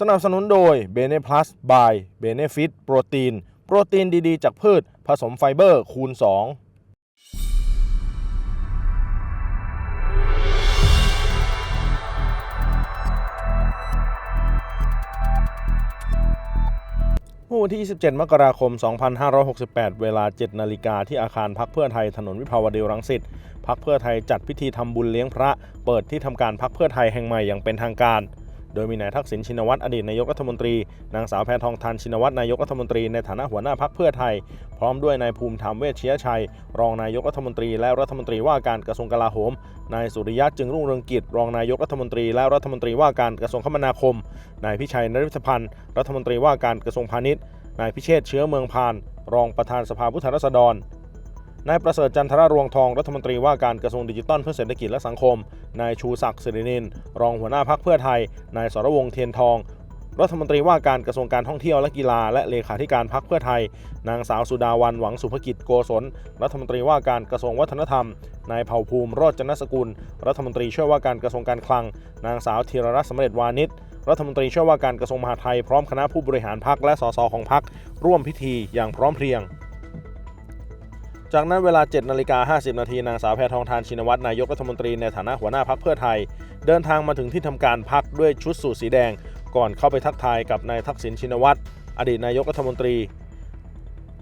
สนับสนุนโดย b e n e Plus by Benefit โปรตีน โปรตีนดีๆ จากพืช ผสมไฟเบอร์คูณ 2 เมื่อวันที่ 27 มกราคม 2568 เวลา 7 นาฬิกาที่อาคารพักเพื่อไทยถนนวิภาวดีรังสิตพักเพื่อไทยจัดพิธีทำบุญเลี้ยงพระ เปิดที่ทำการพักเพื่อไทยแห่งใหม่อย่างเป็นทางการ โดยมีนายทักษิณชินวัตรอดีตนายกรัฐมนตรี นางสาวแพทองทานชินวัตรนายกรัฐมนตรีในฐานะหัวหน้าพักเพื่อไทย พร้อมด้วยนายภูมิธรรมเวชเชียชัย รองนายกรัฐมนตรีและรัฐมนตรีว่าการกระทรวงกลาโหม นายสุริยะจึงรุ่งเรืองกิจ รองนายกรัฐมนตรีและรัฐมนตรีว่าการกระทรวงคมนาคม นายพิชัยนริศพันธ์รัฐมนตรีว่าการกระทรวงพาณิชย์ นายพิเชษเชื้อเมืองพาน รองประธานสภาผู้แทนราษฎร นายประเสริฐจันทรรวงทองรัฐมนตรีว่าการกระทรวงดิจิทัลเพื่อเศรษฐกิจและสังคม นายชูศักดิ์สิรินิน รองหัวหน้าพักเพื่อไทย นายสรวงเทียนทอง รัฐมนตรีว่าการกระทรวงการท่องเที่ยวและกีฬา และเลขาธิการพักเพื่อไทย นางสาวสุดาวันหวังสุภกิจโกศล รัฐมนตรีว่าการกระทรวงวัฒนธรรม นายเผ่าภูมิโรจนสกุล รัฐมนตรีช่วยว่าการกระทรวงการคลัง นางสาวธีรรัตน์สำเร็จวานิชรัฐมนตรีช่วยว่าการกระทรวงมหาดไทยพร้อมคณะผู้บริหารพักและสสของพักร่วมพิธีอย่างพร้อมเพรียง จากนั้นเวลา 7นาฬิกา50 นาทีนางสาวแพทองทานชินวัตรนายกรัฐมนตรีในฐานะหัวหน้าพักเพื่อไทย เดินทางมาถึงที่ทำการพักด้วยชุดสูทสีแดง ก่อนเข้าไปทักทายกับนายทักษิณชินวัตรอดีตนายกรัฐมนตรี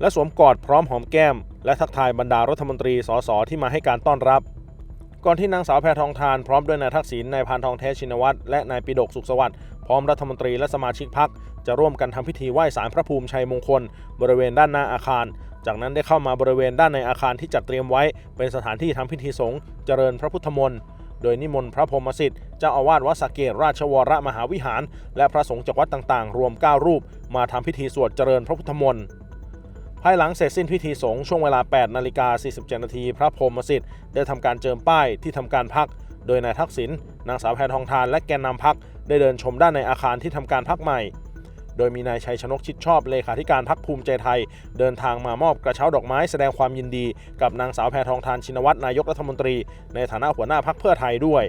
และสวมกอดพร้อมหอมแก้ม และทักทายบรรดารัฐมนตรีสสที่มาให้การต้อนรับ ก่อนที่นางสาวแพทองทานพร้อมด้วยนายทักษิณนายพานทองแท้ชินวัตรและนายปิดกสุขสวัสดิ์พร้อมรัฐมนตรีและสมาชิกพักจะร่วมกันทำพิธีไหว้สารพระภูมิชัยมงคล บริเวณด้านหน้าอาคาร จากนั้นได้เข้ามาบริเวณด้านในอาคารที่จัดเตรียมไว้ เป็นสถานที่ทำพิธีสงฆ์เจริญพระพุทธมนต์โดยนิมนต์พระพรหมสิทธิ์เจ้าอาวาสวัดสเกตราชวรมหาวิหาร และพระสงฆ์จากวัดต่างๆ รวม 9 รูป มาทำพิธีสวดเจริญพระพุทธมนต์ภายหลังเสร็จสิ้นพิธีสงฆ์ช่วงเวลา 8 นาฬิกา 47 นาที พระพรหมสิทธิ์ได้ทำการเจิมป้ายที่ทำการพัก โดยนายทักษิณ นางสาวแพทองทาน และแกนนำพักได้เดินชมด้านในอาคารที่ทำการพักใหม่ โดยมีนายชัยชนกชิดชอบเลขาธิการพักภูมิใจไทย เดินทางมามอบกระเช้าดอกไม้แสดงความยินดี กับนางสาวแพทองทานชินวัตรนายกรัฐมนตรี ในฐานะหัวหน้าพักเพื่อไทยด้วย